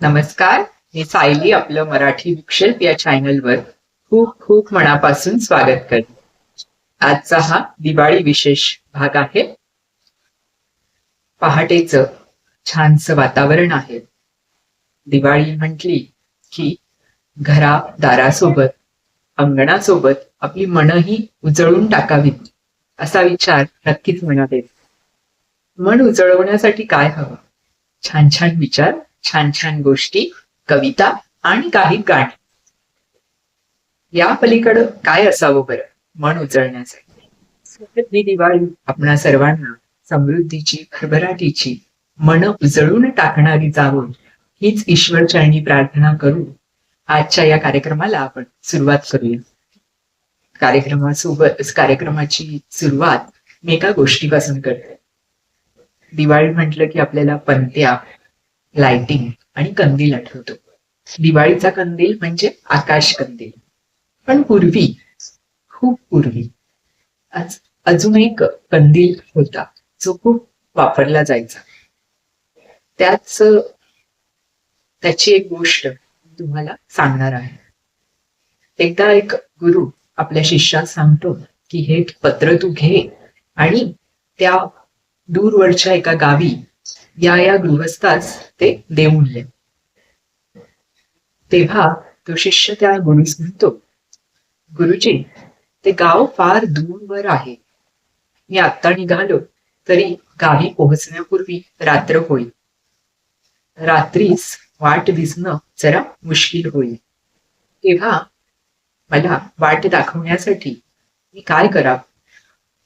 नमस्कार मी सायली आपलं मराठी विक्षेप या चॅनलवर खूप खूप मनापासून स्वागत करते. आजचा हा दिवाळी विशेष भाग आहे. पहाटेच छानसं वातावरण आहे. दिवाळी म्हटली की घरा दारासोबत अंगणासोबत आपली मनही उजळून टाकावीत असा विचार नक्कीच मनात येतो. मन उजळवण्यासाठी काय हवं? छान छान विचार छान छान गोष्टी कविता आणि काही गाणी. या पलीकडं काय असावं बरं? मन उजळण्यासाठी. ही दिवाळी. आपणा सर्वांना समृद्धीची भरभराटीची मन उजळून टाकणारी जावं हीच ईश्वरचरणी प्रार्थना करू. आजच्या या कार्यक्रमाला आपण सुरुवात करूया. कार्यक्रमासोबत कार्यक्रमाची सुरुवात मी एका गोष्टीपासून करते. दिवाळी म्हटलं की आपल्याला पंत्या लाइटिंग आणि कंदील आठवतो. दिवाळीचा कंदील म्हणजे आकाश कंदील. पण पूर्वी खूप पूर्वी आज अजून एक कंदील होता जो खूप वापरला जायचा. त्याच त्याची एक गोष्ट तुम्हाला सांगणार आहे. एकदा एक गुरु आपल्या शिष्यात सांगतो की हे पत्र तू घे आणि त्या दूरवरच्या एका गावी या या गृहस्थास ते देऊनले. तेव्हा तो शिष्य त्या गुरुस म्हणतो गुरुजी ते गाव फार दूरवर आहे. मी आत्ता निघालो तरी गावी पोहोचण्यापूर्वी रात्र होईल. रात्रीस वाट दिसणं जरा मुश्किल होईल. तेव्हा मला वाट दाखवण्यासाठी मी काय करावं?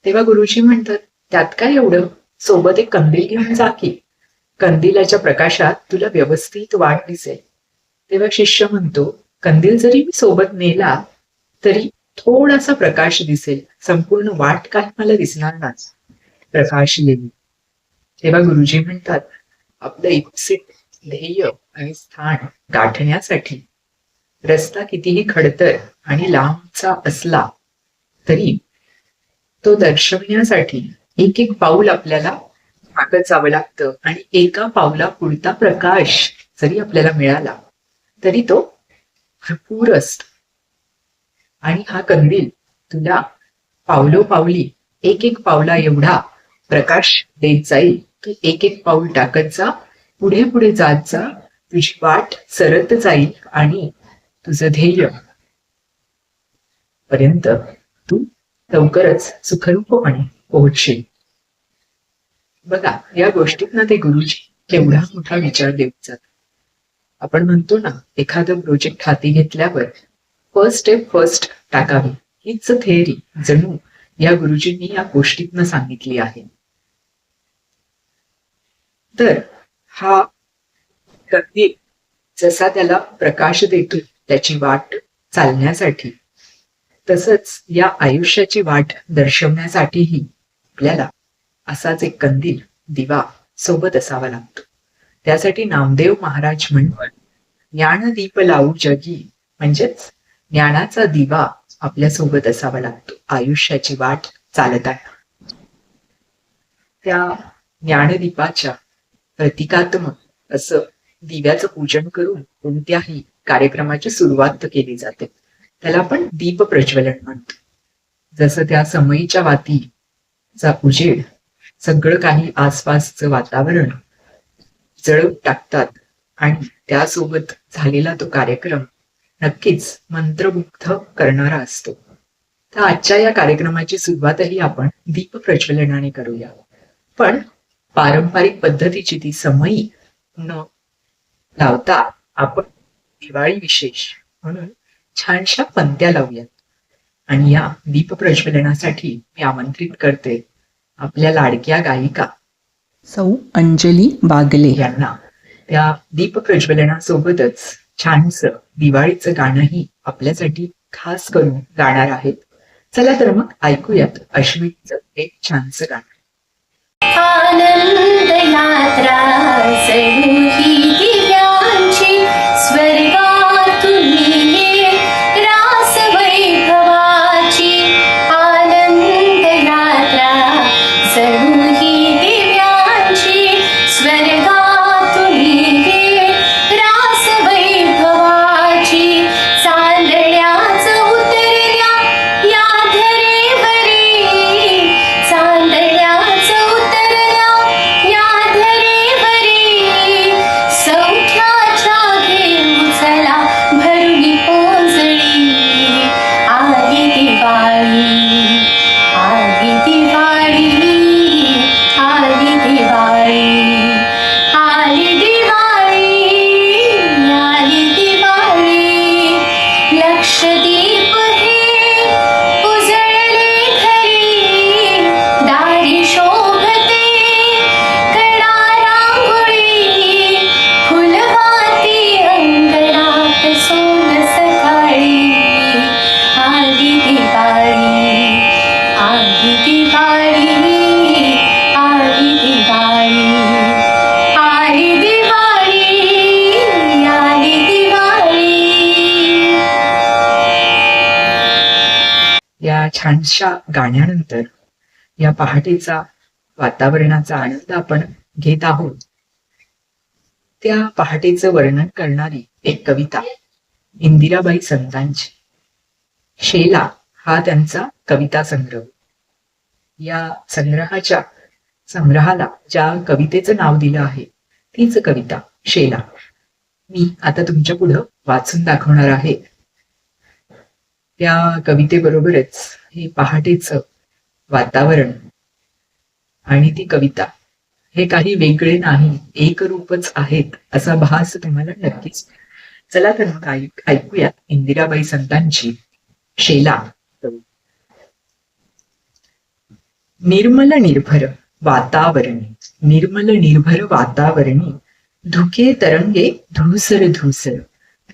तेव्हा गुरुजी म्हणतात त्यात काय एवढं? सोबत एक कंदील घेऊन जा की. कंदिलाच्या प्रकाशात तुला व्यवस्थित वाट दिसेल. तेव्हा शिष्य म्हणतो कंदील जरी मी सोबत नेला तरी थोडासा प्रकाश दिसेल. संपूर्ण वाट काय मला दिसणार नाही. प्रकाश येईल. तेव्हा गुरुजी म्हणतात आपलं इप्सित ध्येय आणि स्थान गाठण्यासाठी रस्ता कितीही खडतर आणि लांबचा असला तरी तो दर्शवण्यासाठी एक एक पाऊल आपल्याला मागत जावं लागतं. आणि एका पावला पुढता प्रकाश जरी आपल्याला मिळाला तरी तो भरपूर असतो. आणि हा कंदील तुला पावलो पावली एक एक पावला एवढा प्रकाश देत जाईल तू एक एक पाऊल टाकत जा पुढे पुढे जात जा तुझी वाट सरत जाईल आणि तुझं ध्येय पर्यंत तू लवकरच सुखरूपपणे पोहोचशील. बघा या गोष्टीतनं ते गुरुजी केवढा मोठा विचार देऊन जात आपण म्हणतो ना एखादं प्रोजेक्ट हाती घेतल्यावर फर्स्ट स्टेप फर्स्ट टाकावी. हीच थेअरी जणू या गुरुजींनी या गोष्टीतनं सांगितली आहे. तर हा कंदील जसा त्याला प्रकाश देतो त्याची वाट चालण्यासाठी तसंच या आयुष्याची वाट दर्शवण्यासाठीही आपल्याला असाच एक कंदील दिवा सोबत असावा लागतो. त्यासाठी नामदेव महाराज म्हणून ज्ञान दीप लावू जगी म्हणजेच ज्ञानाचा दिवा आपल्यासोबत असावा लागतो. आयुष्याची वाट चालत आहे. त्या ज्ञानदीपाच्या प्रतिकात्मक असं दिव्याचं पूजन करून कोणत्याही कार्यक्रमाची सुरुवात केली जाते. त्याला आपण दीप प्रज्वलन म्हणतो. जसं त्या समयीच्या वातीचा उजेड सगळं काही आसपासचं वातावरण जळवून टाकतात. आणि त्यासोबत झालेला तो कार्यक्रम नक्कीच मंत्रमुग्ध करणारा असतो. तर आजच्या या कार्यक्रमाची सुरुवातही आपण दीप प्रज्वलनाने करूया. पण पारंपरिक पद्धतीची ती समयी न लावता आपण दिवाळी विशेष म्हणून छानशा पंत्या लावूयात. आणि या दीप प्रज्वलनासाठी मी आमंत्रित करते आपल्या लाडक्या गायिका. सौ अंजली बागले. यांना त्या दीप प्रज्वलनासोबतच छानस दिवाळीचं गाणंही आपल्यासाठी खास करून गाणार आहेत. चला तर मग ऐकूयात अश्विनीचं एक छानस गाणं. आनंद यात्रा दिव्यांची छानशा गाण्यानंतर या पहाटेचा वातावरणाचा आनंद आपण घेत आहोत. त्या पहाटेचं वर्णन करणारी एक कविता इंदिराबाई संतांची. शेला हा त्यांचा कविता संग्रह. या संग्रहाच्या संग्रहाला ज्या कवितेचं नाव दिलं आहे तीच कविता शेला. मी आता तुमच्या पुढं वाचून दाखवणार आहे. त्या कवितेबरोबरच हे पहाटेचं वातावरण. आणि ती कविता. हे काही वेगळे नाही एकरूपच आहेत असा भास तुम्हाला नक्कीच. चला तर मग ऐकूयात इंदिराबाई संतांची. शेला. निर्मल निर्भर वातावरणी निर्मल निर्भर वातावरणी धुके तरंगे धूसर धूसर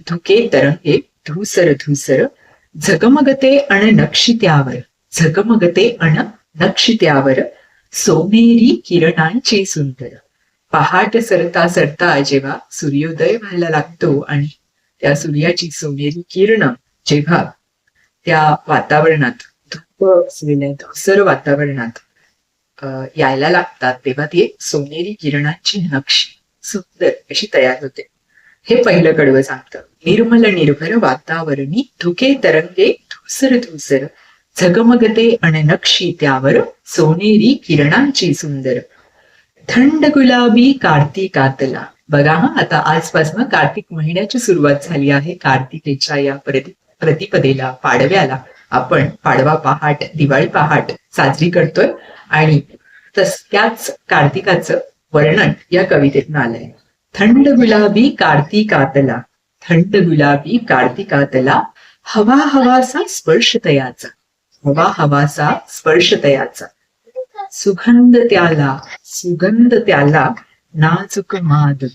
धुके तरंगे धूसर धूसर झगमगते अण नक्षित्यावर. झगमगते अण नक्षित्यावर. सोनेरी किरणांची सुंदर. पहाट सरता सरता जेव्हा सूर्योदय व्हायला लागतो आणि त्या सूर्याची सोनेरी किरण जेव्हा त्या वातावरणात धूप असलेल्या धुसर वातावरणात अं, यायला लागतात तेव्हा ती एक सोनेरी किरणांची नक्षी सुंदर अशी तयार होते. हे पहिलं कडवं सांगतं. निर्मल निर्भर वातावरणी धुके तरंगे धुसर धुसर. झगमगते अणनक्षी त्यावर सोनेरी किरणांची सुंदर. थंड गुलाबी कार्तिकातला. बघा हा आता आजपासून कार्तिक महिन्याची सुरुवात झाली आहे कार्तिकेच्या या प्रतिपदेला पाडव्याला. आपण पाडवा पहाट दिवाळी पहाट साजरी करतोय आणि तस त्याच कार्तिकाचं वर्णन या कवितेतून आलंय. थंड गुलाबी कार्तिकातला. थंड गुलाबी कार्तिकातला हवा हवासा स्पर्श तयाचा. हवा हवासा स्पर्श तयाचा. सुगंध त्याला सुगंध त्याला नाजुक मादक.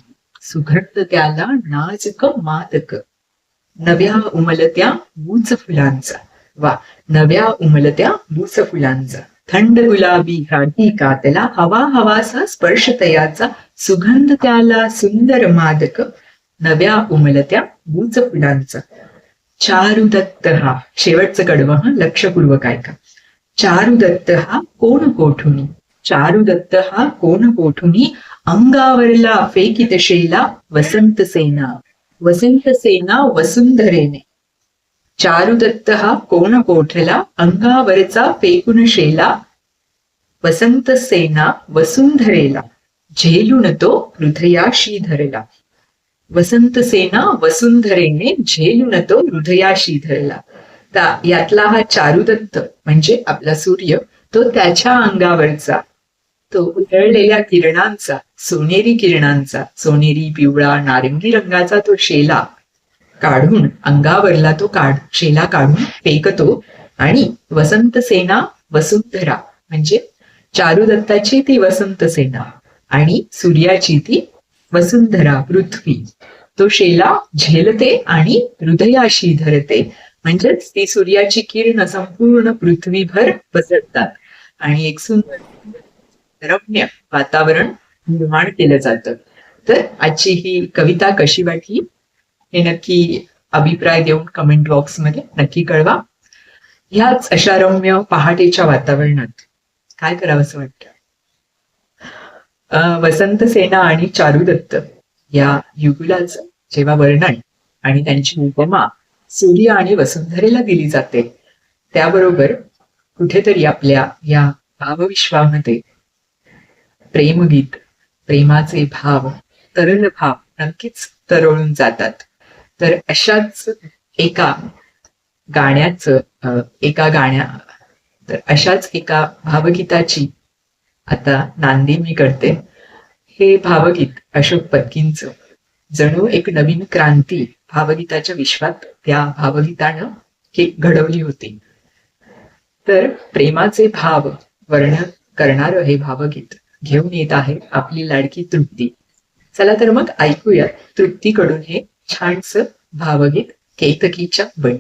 सुगंध त्याला नाजुक मादक. नव्या उमलत्या मूच फुलांचा वा नव्या उमलत्या मूच फुलांचा थंड गुलाबी घाटी कातला हवा हवासा स्पर्श तयाचा. सुगंध त्याला सुंदर मादक. नव्या उमलत्या गुंच फुलांचा चारुदत्त हा शेवटचं कडवं हा लक्षपूर्वक ऐका. चारुदत्त हा कोण कोठुनी चारुदत्त हा कोण कोठुनी अंगावरला फेकित शेला वसंत सेना. वसंत सेना वसुंधरेने. चारुदत्त हा कोण कोठला अंगावरचा फेकून शेला वसंत सेना वसुंधरेला. झेलून तो हृदयाशी धरला. वसंत सेना वसुंधरेने झेलून तो हृदयाशी धरला. ता- यातला हा चारुदत्त म्हणजे आपला सूर्य तो त्याच्या अंगावरचा तो उधळलेल्या किरणांचा सोनेरी किरणांचा सोनेरी पिवळा नारंगी रंगाचा तो शेला काढून अंगावरला तो काढ शेला काढून फेकतो आणि वसंत सेना वसुंधरा म्हणजे चारुदत्ताची ती वसंत सेना आणि सूर्याची ती वसुंधरा पृथ्वी. तो शेला झेलते आणि हृदयाशी धरते. म्हणजेच ती सूर्याची किरण संपूर्ण पृथ्वीभर पसरतात आणि एक सुंदर रम्य वातावरण निर्माण केलं जातं. तर आजची ही कविता कशी वाटली? हे नक्की अभिप्राय देऊन कमेंट बॉक्समध्ये नक्की कळवा. ह्याच अशा रम्य पहाटेच्या वातावरणात काय करावं असं वाटतं? वसंत सेना आणि चारुदत्त या युगुलाचं जेव्हा वर्णन आणि त्यांची उपमा सूर्य आणि वसुंधरेला दिली जाते त्याबरोबर कुठेतरी आपल्या या भावविश्वामध्ये प्रेमगीत प्रेमाचे भाव तरल भाव नक्कीच तरळून जातात. तर अशाच एका गाण्याचं एका गाण्या तर अशाच एका भावगीताची आता नांदी मी करते. हे भावगीत अशोक पत्कींचं जणू एक नवीन क्रांती भावगीताच्या विश्वात त्या भावगीतानं हे घडवली होती. तर प्रेमाचे भाव वर्णन करणारं हे भावगीत घेऊन येत आहे आपली लाडकी तृप्ती. चला तर मग ऐकूया तृप्तीकडून हे छानस भावगीत केतकीच्या बळी.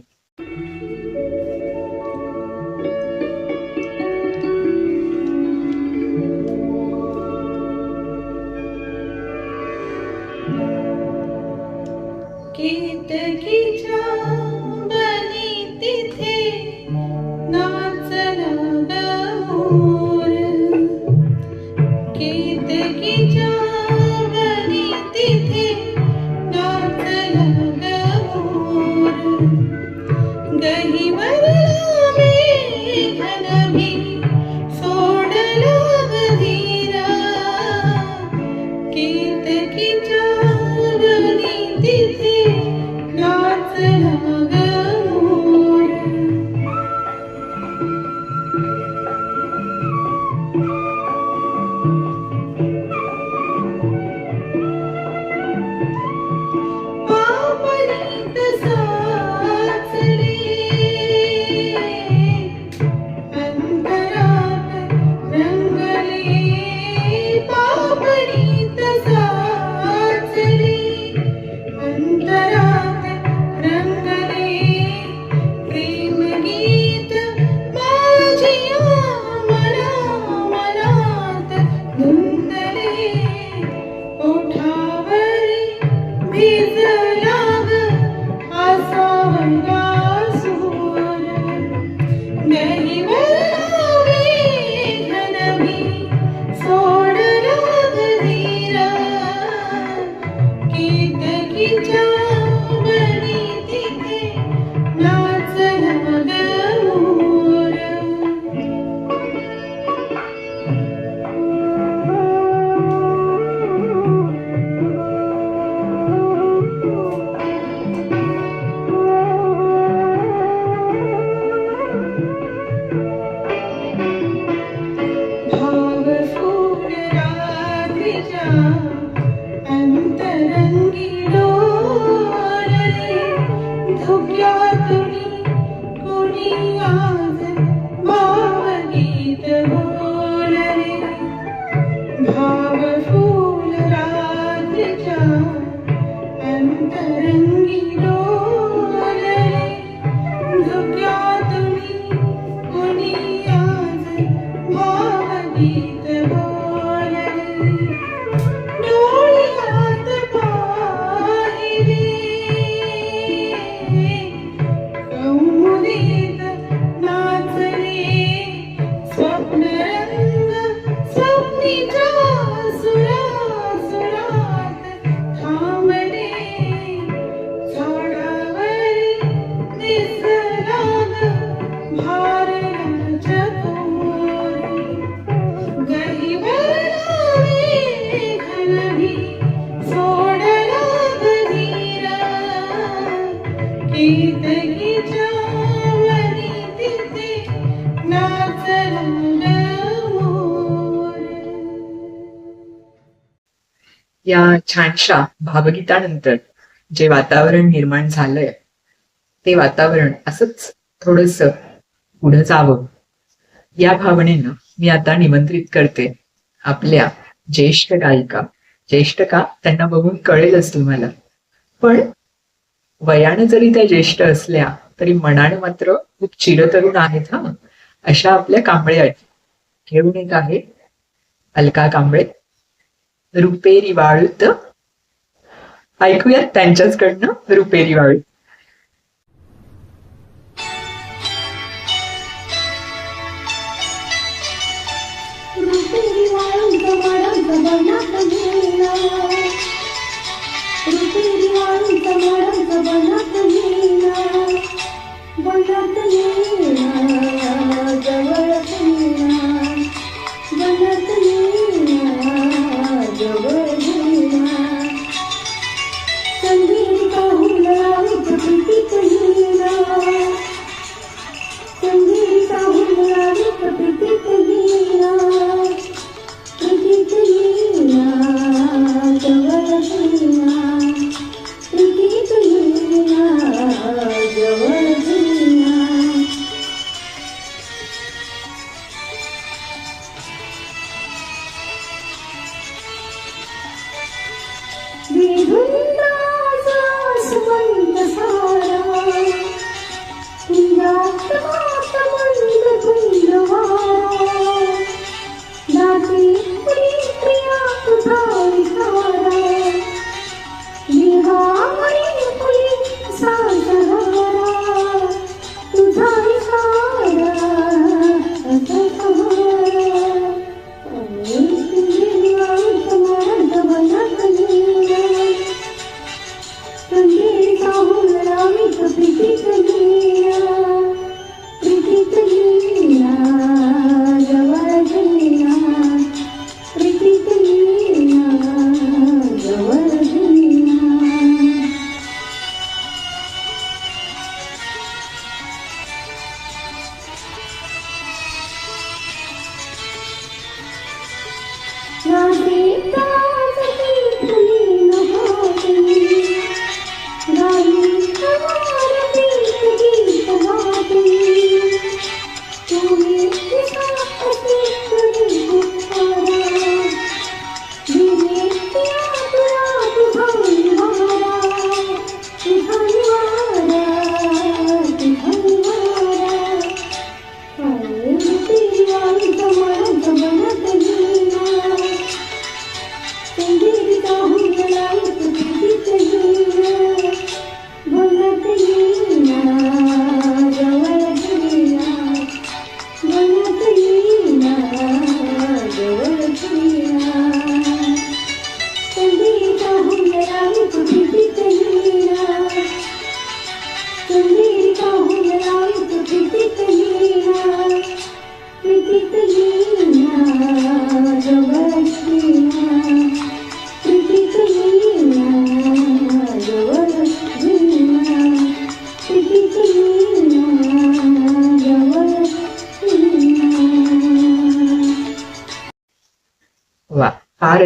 केतकीच्या बनी या छानशा भावगीतानंतर जे वातावरण निर्माण झालंय ते वातावरण असंच थोडस पुढे जावं. या भावनेनं मी आता निमंत्रित करते आपल्या ज्येष्ठ गायिका. ज्येष्ठ का? त्यांना बघून कळेलच तुम्हाला. पण वयानं जरी त्या ज्येष्ठ असल्या तरी मनानं मात्र खूप चिरतरुण आहेत हा. अशा आपल्या कांबळे आहेत. घेऊन एक आहे अलका कांबळे. रुपेरी वाळूत ऐकूयात त्यांच्याचकडनं रुपेरी वाळू रुपेरी वाळूंत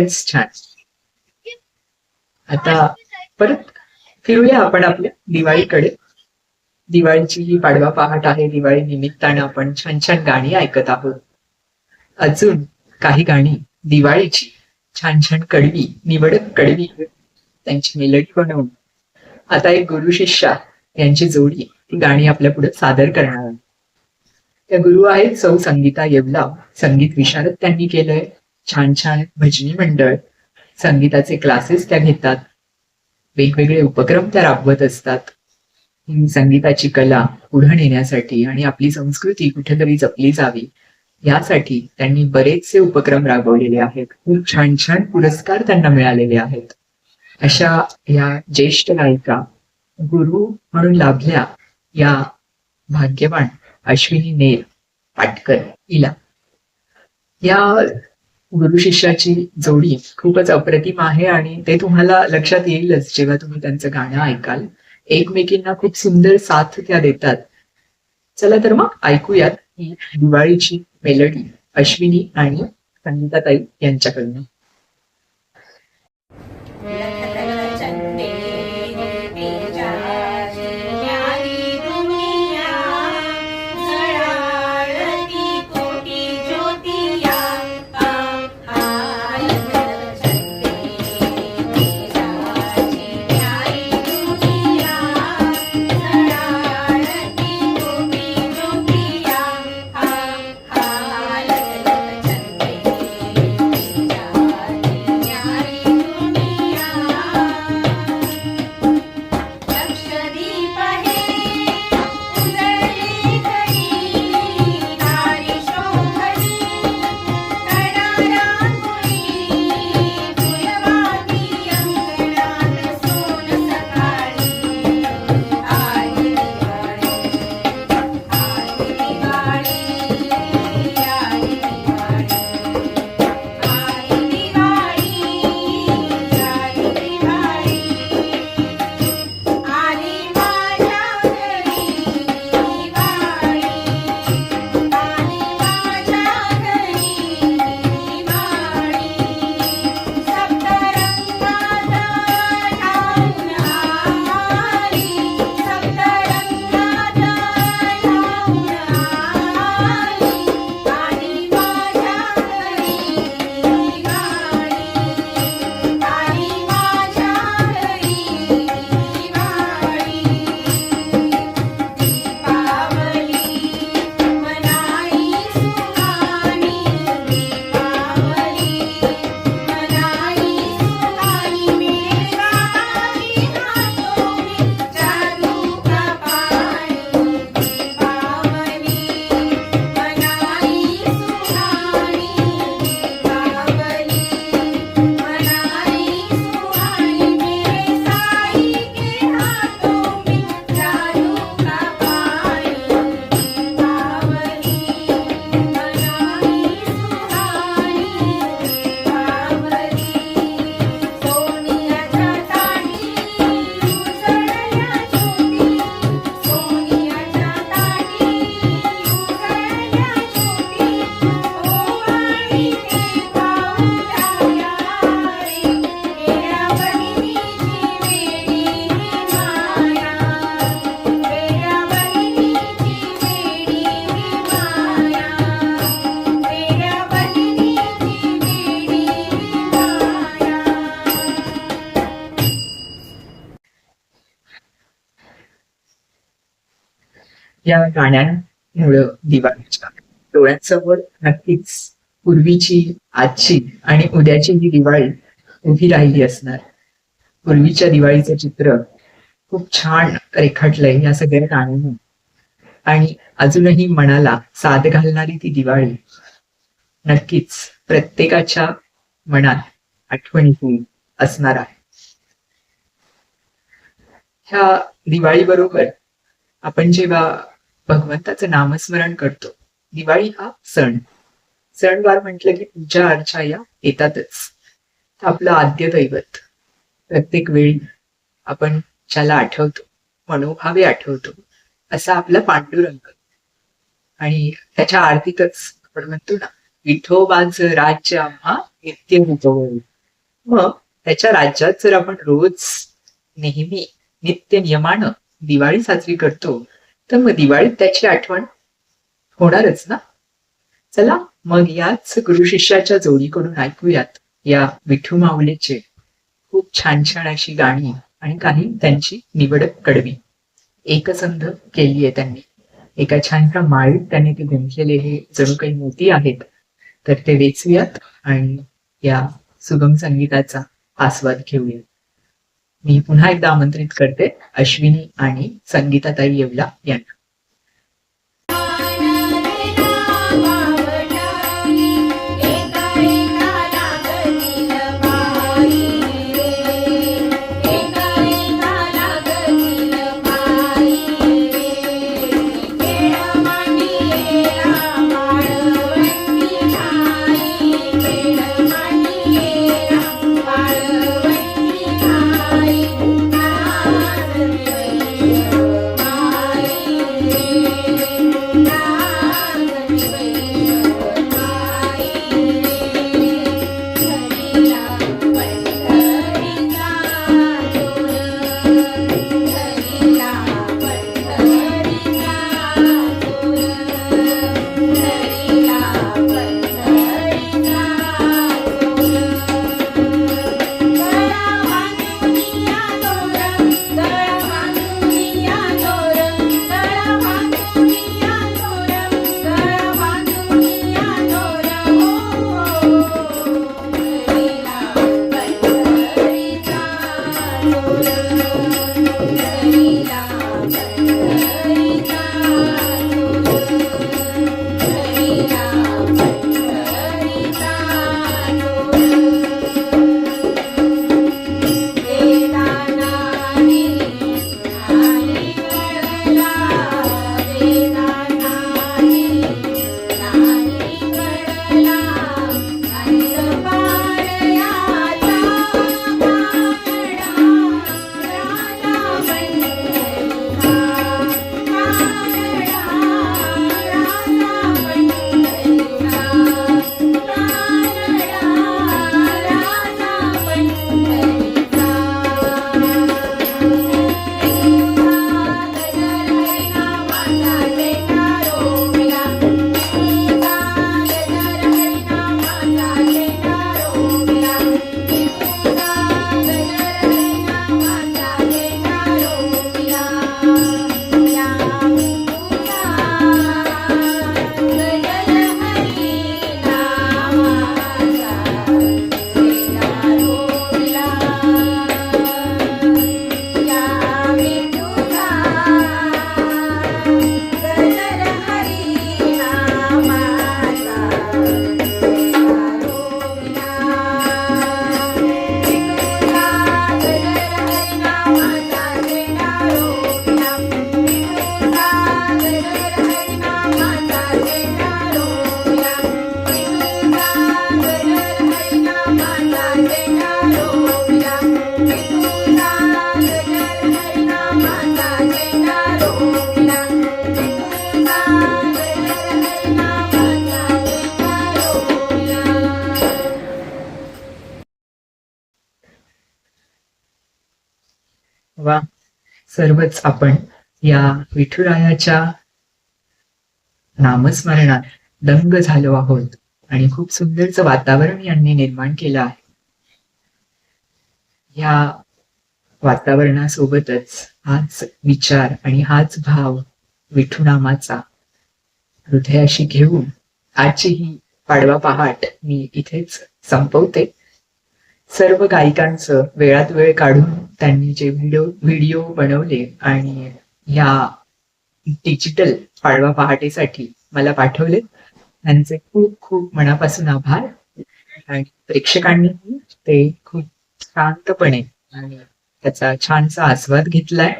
फारच छान. आता परत फिरूया आपण आपल्या दिवाळीकडे. दिवाळीची ही पाडवा पहाट आहे. दिवाळी निमित्तानं आपण छान छान गाणी ऐकत आहोत. अजून काही गाणी दिवाळीची छान छान कडवी निवडक कडवी त्यांची मेलडी बनवून. आता एक गुरु शिष्या यांची जोडी ती गाणी आपल्या पुढे सादर करणार त्या गुरु आहेत सौ संगीता येवला. संगीत विशारद त्यांनी केलंय. छान छान भजनी मंडळ संगीताचे क्लासेस त्या घेतात. वेगवेगळे उपक्रम त्या राबवत असतात. ही संगीताची कला पुढे नेण्यासाठी आणि आपली संस्कृती कुठेतरी जपली जावी यासाठी त्यांनी बरेचसे उपक्रम राबवलेले आहेत. खूप छान छान पुरस्कार त्यांना मिळालेले आहेत. अशा या ज्येष्ठ गायिका गुरु म्हणून लाभल्या या भाग्यवान अश्विनी नेर पाटकर हिला. या गुरु शिष्याची जोडी. खूपच अप्रतिम आहे आणि ते तुम्हाला लक्षात येईलच जेव्हा तुम्ही त्यांचं गाणं ऐकाल. एकमेकींना खूप सुंदर साथ त्या देतात. चला तर मग ऐकूयात ही दिवाळीची मेलडी अश्विनी आणि संगीताताई यांच्याकडनं. या गाण्यांमुळं दिवाळीच्या डोळ्यांसमोर नक्कीच पूर्वीची आजची आणि उद्याची ही दिवाळी उभी राहिली असणार. पूर्वीच्या दिवाळीचं चित्र खूप छान रेखाटलंय या सगळ्या गाण्यांनी. आणि अजूनही मनाला साद घालणारी ती दिवाळी नक्कीच प्रत्येकाच्या मनात आठवणीतून असणार आहे. ह्या दिवाळी बरोबर आपण जेव्हा भगवंताचं नामस्मरण करतो. दिवाळी हा सण. सणवार म्हटलं की पूजा अर्चा या येतातच. तर आपलं आद्य दैवत. प्रत्येक वेळी आपण ज्याला आठवतो मनोभावे आठवतो असा आपला पांडुरंग. आणि त्याच्या आरतीतच आपण म्हणतो ना विठोबाच राज्य आम्हा नित्य मग त्याच्या राज्यात जर आपण रोज नेहमी नित्य नियमानं दिवाळी साजरी करतो तर मग दिवाळीत त्याची आठवण होणारच ना? चला मग याच गुरु शिष्याच्या जोडीकडून ऐकूयात या विठू माऊलीचे खूप छान छान अशी गाणी आणि काही त्यांची निवड कडवी. एकसंध केली आहे त्यांनी. एका छानशा माळीत त्यांनी ते गुंतलेले हे जणू काही मोती आहेत तर ते वेचूयात आणि या सुगम संगीताचा आस्वाद घेऊयात. मी पुन्हा एकदा आमंत्रित करते. अश्विनी आणि संगीताताई येवला यांना. सर्वच आपण या विठुरायाच्या नामस्मरणात दंग झालो आहोत आणि खूप सुंदरचं वातावरण यांनी निर्माण केलं आहे. या वातावरणासोबतच हाच विचार आणि हाच भाव विठुनामाचा हृदयाशी घेऊन आजची ही पाडवा पहाट मी इथेच संपवते. सर्व गायिकांचं वेळात वेळ काढून त्यांनी जे व्हिडिओ व्हिडिओ बनवले आणि ह्या डिजिटल पाडवा पहाटेसाठी मला पाठवले त्यांचे खूप खूप मनापासून आभार. आणि प्रेक्षकांनी ते खूप शांतपणे आणि त्याचा छानसा आस्वाद घेतलाय.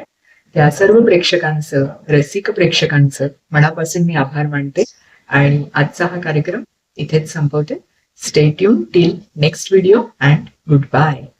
त्या सर्व प्रेक्षकांचं रसिक प्रेक्षकांचं मनापासून मी आभार मानते. आणि आजचा हा कार्यक्रम इथेच संपवते. Stay tune till next video and Goodbye.